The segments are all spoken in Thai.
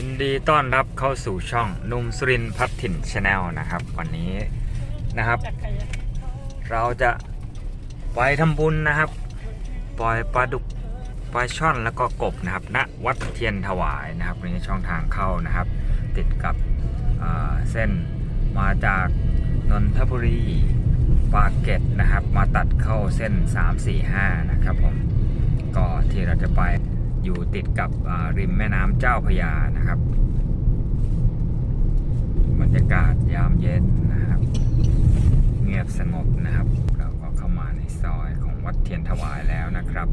ยินดีต้อนรับเข้าสู่ช่องนุ่มสุรินทร์พัฒถิ่นชาแนลนะครับ วันนี้นะครับ เราจะไปทำบุญนะครับ ปล่อยปลาดุกปลาช่อนแล้วก็กบนะครับณวัดเทียนถวายนะครับนี่ช่องทางเข้านะครับ ติดกับเเส้นมาจากนนทบุรีปากเกร็ดนะครับ มาตัดเข้าเส้น 345 นะครับผมก็ที่เราจะไป อยู่ติดกับริมแม่น้ำเจ้าพยานะครับบรรยากาศยามเย็นนะครับ เงียบสงบนะครับ เราก็เข้ามาในซอยของวัดเทียนถวายแล้วนะครับ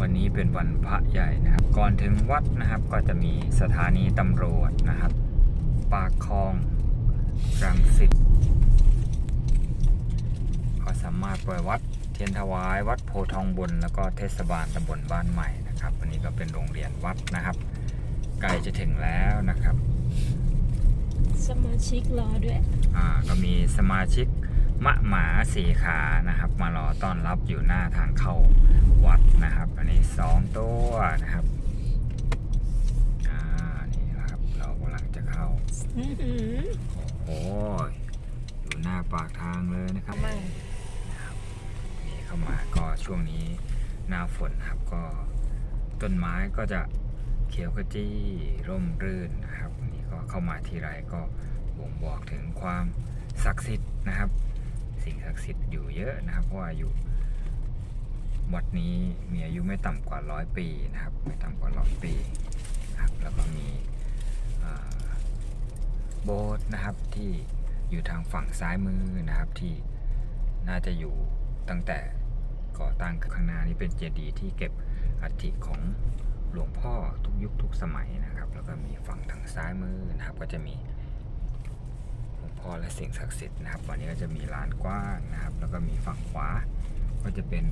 วันนี้เป็นวันพระใหญ่นะครับ ก่อนถึงวัดนะครับก็จะมีสถานีตำรวจนะครับ ปากคลองรังสิตก็สามารถไปวัด เทียนถวายวัดโพธิ์ทองบนแล้วก็เทศบาลตำบลบ้านใหม่นะครับวันนี้ก็เป็นโรงเรียนวัดนะครับใกล้จะถึงแล้วนะครับ สมาชิกรอด้วย อ่าก็มีสมาชิกมะหมาสีขานะครับ มารอต้อนรับอยู่หน้าทางเข้าวัดนะครับ อันนี้สองตัวนะครับอ่านี่นะครับ เรากำลังจะเข้าอื้อหือโอ้ยอยู่หน้าปากทางเลยนะครับทำไมนี่ เข้ามา ก็ช่วงนี้หน้าฝนครับก็ต้นไม้ก็จะเขียวขจีร่มรื่นนะครับนนี้ก็เข้ามาทีไรก็บ่งบอกถึงความศักดิ์สิทธิ์นะครับ สิ่งศักดิ์สิทธิ์อยู่เยอะนะครับ เพราะว่าอยู่วัดนี้มีอายุไม่ต่ำกว่าร้อยปีนะครับ ไม่ต่ำกว่าร้อยปีนะครับแล้วก็มีโบสถ์นะครับที่อยู่ทางฝั่งซ้ายมือนะครับที่น่าจะอยู่ ตั้งแต่ก่อตั้งข้างหน้านี้เป็นเจดีย์ที่เก็บอัฐิของหลวงพ่อทุกยุคทุกสมัยนะครับ แล้วก็มีฝั่งทางซ้ายมือนะครับ ก็จะมีหลวงพ่อและสิ่งศักดิ์สิทธิ์นะครับวันนี้ก็จะมีลานกว้างนะครับ แล้วก็มีฝั่งขวา ก็จะเป็น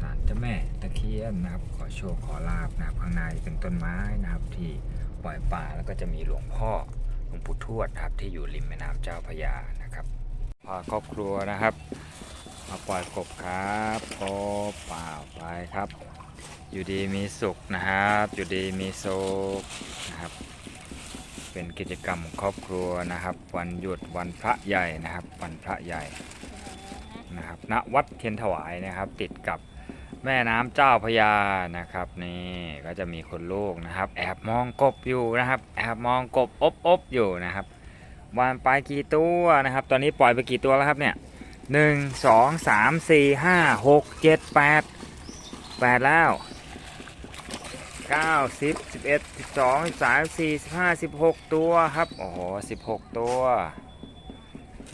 ศาลเจ้าแม่ตะเคียนนะครับ ขอโชคขอลาบนะครับข้างในเป็นต้นไม้นะครับ ที่ปล่อยป่าแล้วก็จะมีหลวงพ่อหลวงปู่ทวดนะครับที่อยู่ริมแม่น้ำเจ้าพระยานะครับพาครอบครัวนะครับ มาปล่อยกบครับกบเปล่าไปครับ อยู่ดีมีสุขนะครับ อยู่ดีมีสุขนะครับ เป็นกิจกรรมครอบครัวนะครับ วันหยุดวันพระใหญ่นะครับ วันพระใหญ่นะครับณวัดเทียนถวายนะครับ ติดกับแม่น้ำเจ้าพยานะครับ นี่ก็จะมีคนลูกนะครับ แอบมองกบอยู่นะครับ แอบมองกบอบอบอยู่นะครับวานไปกี่ตัวนะครับ ตอนนี้ปล่อยไปกี่ตัวแล้วครับเนี่ย หนึ่งสองสามสี่ห้าหกเจ็ดแปดแปดแล้วเก้าสิบสิบเอ็ดสิบสองสิบสามสี่สิบห้าสิบหกตัวครับ โอ้โหสิบหกตัว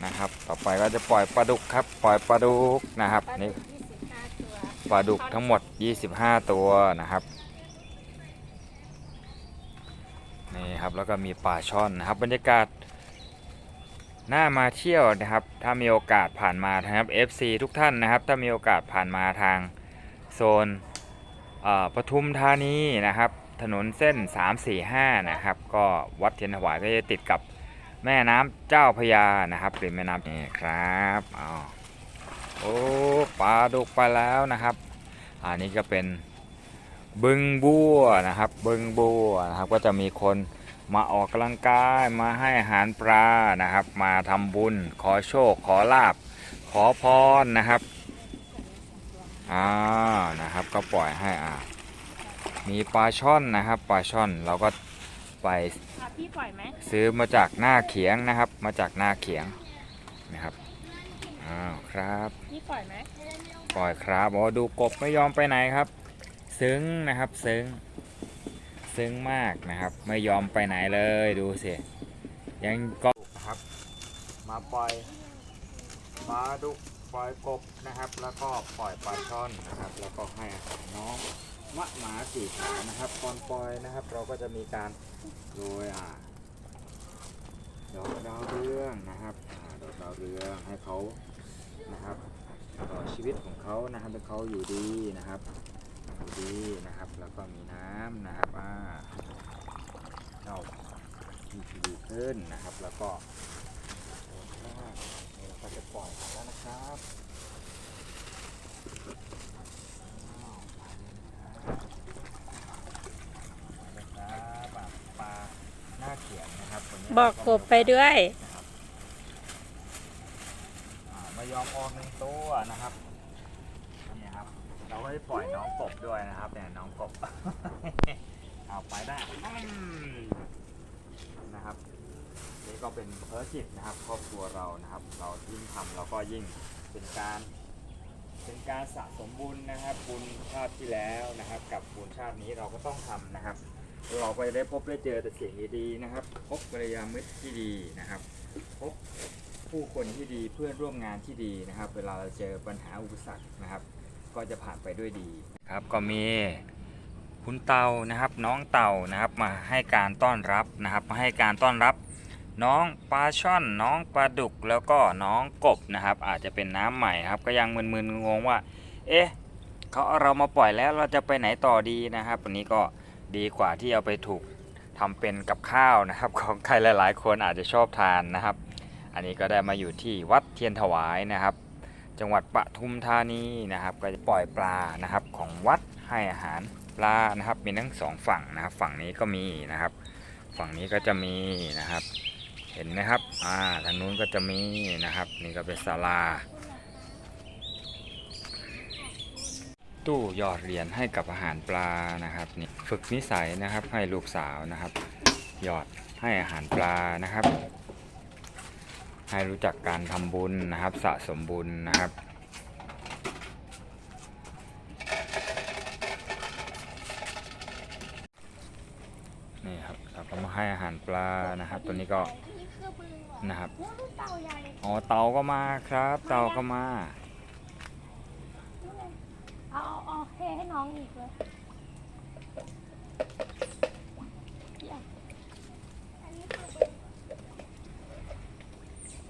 นะครับ ต่อไปก็จะปล่อยปลาดุกครับ ปล่อยปลาดุกนะครับนี่25ตัวปลาดุกทั้งหมด 25 ตัวนะครับนี่ครับแล้วก็มีปลาช่อนนะครับบรรยากาศ น่ามาเที่ยวนะครับ ถ้ามีโอกาสผ่านมานะครับ FC ทุกท่านนะครับ ถ้ามีโอกาสผ่านมาทางโซนปทุมธานีนะครับ ถนนเส้น 345 นะครับ ก็วัดเทียนถวายก็จะติดกับแม่น้ำเจ้าพระยานะครับริมแม่น้ำนี่ครับอ้าวโอ้ปลาดุกไปแล้วนะครับ อันนี้ก็เป็นบึงบัวนะครับ บึงบัวนะครับ ก็จะมีคน มาออกกำลังกายมาให้อาหารปลานะครับ มาทำบุญ ขอโชค ขอลาบ ขอพรนะครับอ่านะครับ ก็ปล่อยให้อ่ามีปลาช่อนนะครับปลาช่อนเราก็ไปอะพี่ปล่อยไหมซื้อมาจากหน้าเขียงนะครับ มาจากหน้าเขียงนะครับอ้าวครับพี่ปล่อยไหมปล่อยครับอ๋อดูกบไม่ยอมไปไหนครับ ซึ้งนะครับ ซึ้ง ซึ้งมากนะครับ ไม่ยอมไปไหนเลยดูสิยังก็ครับ มาปล่อยปลาดุกปล่อยกบนะครับ แล้วก็ปล่อยปลาช่อนนะครับ แล้วก็ให้อาหารน้องมะหมาสีขานะครับก่อนปล่อยนะครับ เราก็จะมีการโรยอ่าดอกดาวเรืองนะครับอดอกดาวเรืองให้เขานะครับต่อชีวิตของเขานะครับให้เขาอยู่ดีนะครับ ดีนะครับ แล้วก็มีน้ำนะครับอ่าเจ้าดีขึ้นนะครับ แล้วก็น่าจะปล่อยแล้วนะครับบอกกบไปด้วย ไม่ยอมออกหนึ่งตัวนะครับ เราก็จะปล่อยน้องกบด้วยนะครับเนี่ยน้องกบ เอาไปได้นะครับนี่ก็เป็นภารกิจนะครับครอบครัวเรานะครับ เรายิ่งทำเราก็ยิ่งเป็นการเป็นการสะสมบุญนะครับ บุญชาติที่แล้วนะครับ กับบุญชาตินี้เราก็ต้องทำนะครับ เราไปได้พบได้เจอแต่สิ่งดีๆนะครับ พบกัลยามิตรที่ดีนะครับ พบผู้คนที่ดีเพื่อนร่วมงานที่ดีนะครับ เวลาเราเจอปัญหาอุปสรรคนะครับ ก็จะผ่านไปด้วยดีครับก็มีคุณเต่านะครับน้องเต่านะครับมาให้การต้อนรับนะครับ มาให้การต้อนรับ น้องปลาช่อน น้องปลาดุกแล้วก็น้องกบนะครับ อาจจะเป็นน้ำใหม่ครับ ก็ยังมึนๆงงว่า เอ๊ะเขาเอาเรามาปล่อยแล้วเราจะไปไหนต่อดีนะครับวันนี้ก็ดีกว่าที่เอาไปถูกทำเป็นกับข้าวนะครับ ของใครหลาย ๆ คนอาจจะชอบทานนะครับ อันนี้ก็ได้มาอยู่ที่วัดเทียนถวายนะครับ จังหวัดปทุมธานีนะครับ ก็จะปล่อยปลานะครับของวัดให้อาหารปลานะครับมีทั้งสองฝั่งนะครับ ฝั่งนี้ก็มีนะครับ ฝั่งนี้ก็จะมีนะครับ เห็นไหมครับอ่าทางนู้นก็จะมีนะครับ นี่ก็เป็นศาลาตู้หยอดเหรียญให้กับอาหารปลานะครับนี่ฝึกนิสัยนะครับให้ลูกสาวนะครับ หยอดให้อาหารปลานะครับ ให้รู้จักการทำบุญนะครับ สะสมบุญนะครับ นี่ครับเราก็มาให้อาหารปลานะครับ ตัวนี้ก็นะครับอ๋อเตาก็มาครับ เตาก็มาเอาเอาเอาเทให้น้องอีกเลยเดี๋ยวอันนี้คือบึง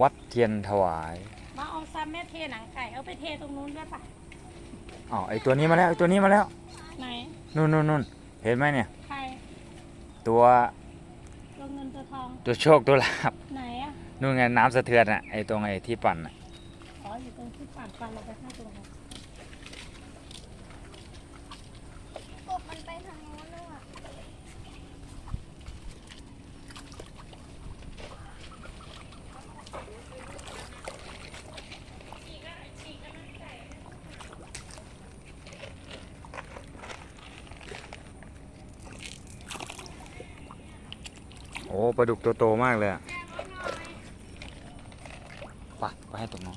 วัดเทียนถวายมาเอาซัมแม่เทหนังไก่เอาไปเทตรงนู้นด้วยปะอ๋อไอตัวนี้มาแล้วไอตัวนี้มาแล้วไหนนู่นนู่นนู่นเห็นไหมเนี่ยใครตัวตัวเงินตัวทองตัวโชคตัวลาบไหนอะนู่นไงน้ำสะเทือนอะไอตรงไอที่ปั่นอะอ๋ออยู่ตรงที่ปากฟันเราไปข้างตรงนั้น กบมันไปทางโน้นแล้วอะ โอ้ปลาดุกตัวโตมากเลยอะไปไปให้ตรงน้อง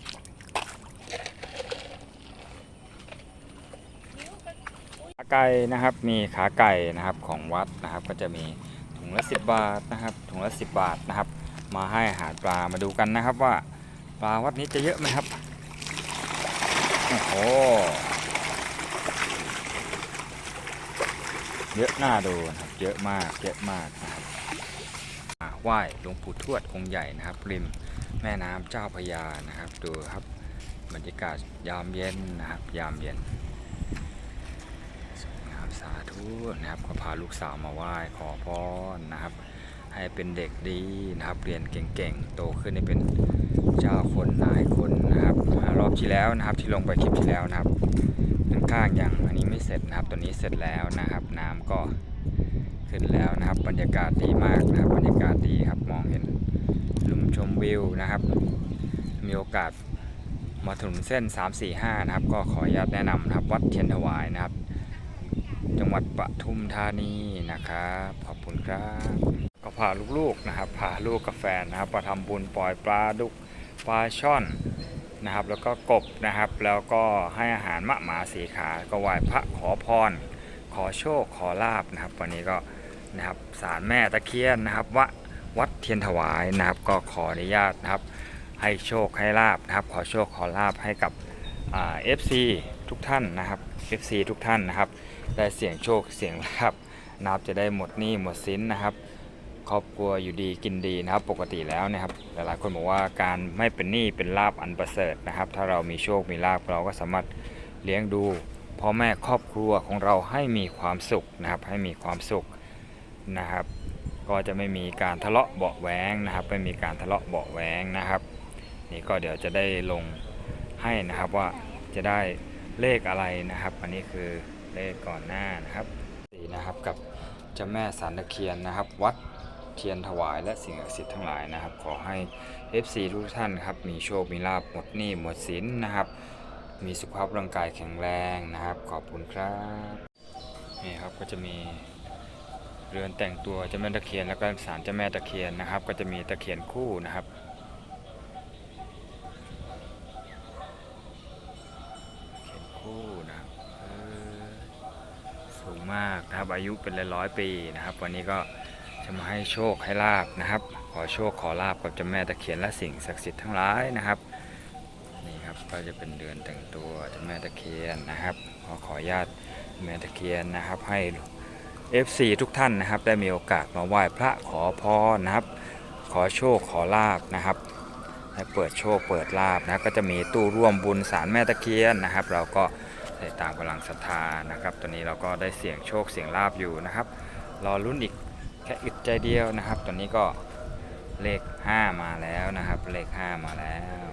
ขาไก่นะครับมีขาไก่นะครับของวัดนะครับ ก็จะมีถุงละสิบบาทนะครับ ถุงละสิบบาทนะครับ มาให้อาหารปลามาดูกันนะครับว่าปลาวัดนี้จะเยอะไหมครับโอ้โหเยอะน่าดูนะครับเยอะมากเยอะมากนะครับอ่า ไหว้หลวงปู่ทวดองค์ใหญ่นะครับ ริมแม่น้ำเจ้าพยานะครับ ดูครับบรรยากาศยามเย็นนะครับ ยามเย็นนะครับสาธุนะครับก็พาลูกสาวมาไหว้ขอพรนะครับ ให้เป็นเด็กดีนะครับ เรียนเก่งๆ โตขึ้นให้เป็นเจ้าคนนายคนนะครับ รอบที่แล้วนะครับที่ลงไปคลิปที่แล้วนะครับข้างๆอย่างอันนี้ไม่เสร็จนะครับตัวนี้เสร็จแล้วนะครับ น้ำก็ ขึ้นแล้วนะครับ บรรยากาศดีมากนะครับ บรรยากาศดีครับมองเห็นหลุมชมวิวนะครับ มีโอกาสมาถนนเส้น 345 นะครับ ก็ขออนุญาตแนะนำนะครับ วัดเทียนถวายนะครับ จังหวัดปทุมธานีนะครับ ขอบคุณครับ ก็พาลูกๆนะครับ พาลูกกับแฟนนะครับมาทำบุญปล่อยปลาดุกปลาช่อนนะครับ แล้วก็กบนะครับ แล้วก็ให้อาหารมะหมาสีขา ก็ไหว้พระขอพร ขอโชค ขอลาบนะครับ วันนี้ก็ นะครับศาลแม่ตะเคียนนะครับวะวัดเทียนถวายนะครับ ก็ขออนุญาตนะครับ ให้โชคให้ลาบนะครับ ขอโชคขอลาบให้กับเอฟซีทุกท่านนะครับ FC ทุกท่านนะครับ ได้เสียงโชคเสียงลาบนะครับจะได้หมดหนี้หมดสินนะครับ ครอบครัวอยู่ดีกินดีนะครับ ปกติแล้วนะครับหลายๆคนบอกว่าการไม่เป็นหนี้เป็นลาบอันประเสริฐนะครับ ถ้าเรามีโชคมีลาบเราก็สามารถเลี้ยงดูพ่อแม่ครอบครัวของเราให้มีความสุขนะครับให้มีความสุข นะครับ ก็จะไม่มีการทะเลาะเบาะแว้งนะครับ ไม่มีการทะเลาะเบาะแว้งนะครับนี่ก็เดี๋ยวจะได้ลงให้นะครับว่าจะได้เลขอะไรนะครับ อันนี้คือเลขก่อนหน้านะครับนี่นะครับกับเจ้าแม่สารตะเคียนนะครับ วัดเทียนถวายและสิ่งศักดิ์สิทธิ์ทั้งหลายนะครับ ขอให้ FC ทุกท่านครับมีโชค มีลาบหมดหนี้หมดสินนะครับ มีสุขภาพร่างกายแข็งแรงนะครับ ขอบคุณครับนี่ครับก็จะมี เรือนแต่งตัวเจ้าแม่ตะเคียนแล้วก็ศาลเจ้าแม่ตะเคียนนะครับ ก็จะมีตะเคียนคู่นะครับเขียนคู่นะสูงมากนะครับอายุเป็นร้อยปีนะครับ วันนี้ก็จะมาให้โชคให้ลาบนะครับ ขอโชคขอลาบกับเจ้าแม่ตะเคียนและสิ่งศักดิ์สิทธิ์ทั้งหลายนะครับนี่ครับก็จะเป็นเดือนแต่งตัวเจ้าแม่ตะเคียนนะครับ ขอขอญาตแม่ตะเคียนนะครับให้ FC ทุกท่านนะครับ ได้มีโอกาสมาไหว้พระขอพรนะครับ ขอโชคขอลาบนะครับเปิดโชคเปิดลาบนะก็จะมีตู้ร่วมบุญสารแม่ตะเคียนนะครับ เราก็ได้ตามกำลังศรัทธานะครับ ตอนนี้เราก็ได้เสี่ยงโชคเสี่ยงลาบอยู่นะครับ รอลุ้นอีกแค่อึดใจเดียวนะครับ ตอนนี้ก็เลข 5 มาแล้วนะครับ เลข 5 มาแล้ว